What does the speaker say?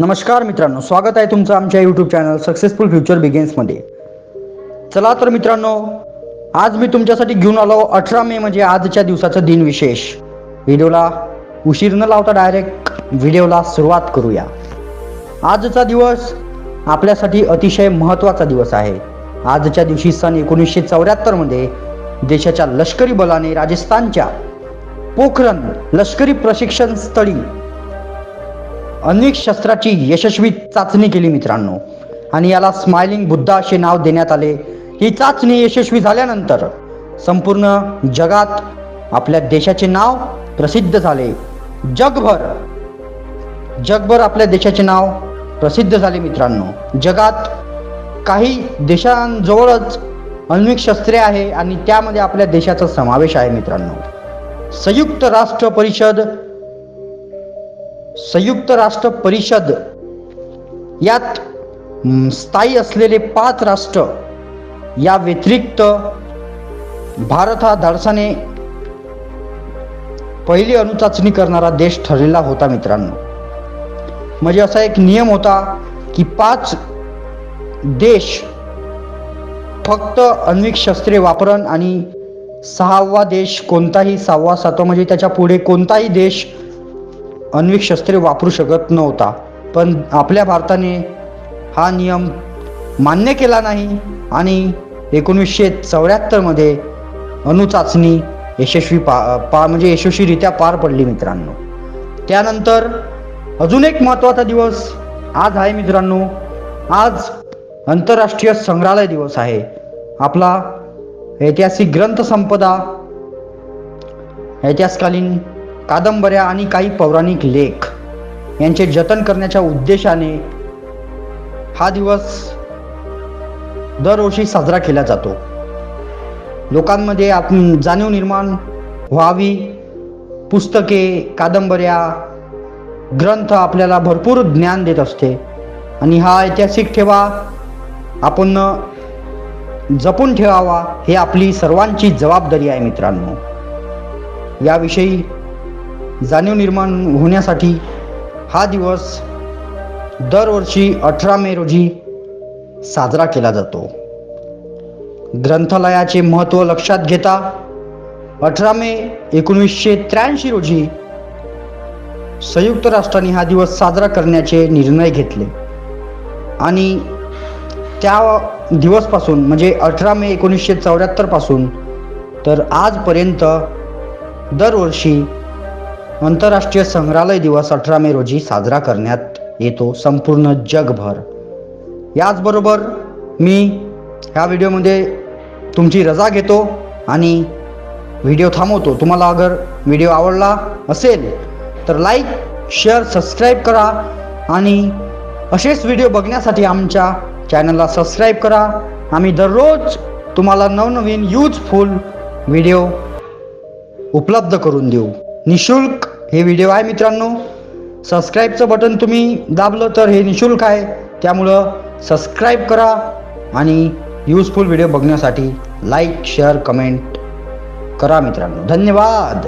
नमस्कार मित्रांनो स्वागत आहे तुमचं आमच्या यूट्यूब चॅनल सक्सेसफुल फ्युचर बिगेन्समध्ये चला तर मित्रांनो आज मी तुमच्यासाठी घेऊन आलो अठरा मे म्हणजे आजच्या दिवसाचं दिन विशेष. व्हिडिओला उशीर न लावता डायरेक्ट व्हिडिओला सुरुवात करूया. आजचा दिवस आपल्यासाठी अतिशय महत्त्वाचा दिवस आहे. आजच्या दिवशी सन एकोणीसशे चौऱ्याहत्तरमध्ये देशाच्या लष्करी बलाने राजस्थानच्या पोखरण लष्करी प्रशिक्षण स्थळी अनेक शस्त्राची यशस्वी चाचणी केली मित्रांनो. आणि याला स्माइलिंग बुद्धा असे नाव देण्यात आले. ही चाचणी यशस्वी झाल्यानंतर संपूर्ण जगात आपल्या देशाचे नाव प्रसिद्ध झाले. जगभर जगभर आपल्या देशाचे नाव प्रसिद्ध झाले मित्रांनो. जगात काही देशांजवळच अण्विक शस्त्रे आहे आणि त्यामध्ये आपल्या देशाचा समावेश आहे मित्रांनो. संयुक्त राष्ट्र परिषद संयुक्त राष्ट्र परिषद यात स्थायी असलेले पाच राष्ट्र या व्यतिरिक्त भारत हा धाडसाने पहिली अणुचाचणी करणारा देश ठरलेला होता मित्रांनो. म्हणजे असा एक नियम होता की पाच देश फक्त अण्विक शस्त्रे वापरण आणि सहावा देश कोणताही सहावा सातवा म्हणजे त्याच्या पुढे कोणताही देश आण्विक शस्त्रे वापरू शकत नव्हता. पण आपल्या भारताने हा नियम मान्य केला नाही आणि एकोणीसशे चौऱ्याहत्तरमध्ये अणुचाचणी यशस्वी पा पा म्हणजे यशस्वीरित्या पार पडली मित्रांनो. त्यानंतर अजून एक महत्त्वाचा दिवस आज आहे मित्रांनो. आज आंतरराष्ट्रीय संग्रहालय दिवस आहे. आपला ऐतिहासिक ग्रंथसंपदा ऐतिहासकालीन कादंबऱ्या आणि काही पौराणिक लेख यांचे जतन करण्याच्या उद्देशाने हा दिवस दरवर्षी साजरा केला जातो. लोकांमध्ये आप जाणीव निर्माण व्हावी पुस्तके कादंबऱ्या ग्रंथ आपल्याला भरपूर ज्ञान देत असते आणि हा ऐतिहासिक ठेवा आपण जपून ठेवावा हे आपली सर्वांची जबाबदारी आहे मित्रांनो. याविषयी जाणीव निर्माण होण्यासाठी हा दिवस दरवर्षी अठरा मे रोजी साजरा केला जातो. ग्रंथालयाचे महत्त्व लक्षात घेता अठरा मे एकोणीसशे त्र्याऐंशी रोजी संयुक्त राष्ट्रांनी हा दिवस साजरा करण्याचे निर्णय घेतले. आणि त्या दिवसपासून म्हणजे अठरा मे एकोणीसशे चौऱ्याहत्तरपासून तर आजपर्यंत दरवर्षी आंतरराष्ट्रीय संग्रहालय दिवस अठरा मे रोजी साजरा करण्यात येतो संपूर्ण जगभर. याचबरोबर मी ह्या व्हिडिओमध्ये तुमची रजा घेतो आणि व्हिडिओ थांबवतो. तुम्हाला अगर व्हिडिओ आवडला असेल तर लाईक शेअर सबस्क्राईब करा आणि असेच व्हिडिओ बघण्यासाठी आमच्या चॅनलला सबस्क्राईब करा. आम्ही दररोज तुम्हाला नवनवीन यूजफुल व्हिडिओ उपलब्ध करून देऊ. निशुल्क हे व्हिडिओ आहे मित्रांनो. सबस्क्राईबचं बटन तुम्ही दाबलं तर हे निशुल्क आहे. त्यामुळं सबस्क्राईब करा आणि यूजफुल व्हिडिओ बघण्यासाठी लाईक शेअर कमेंट करा मित्रांनो. धन्यवाद!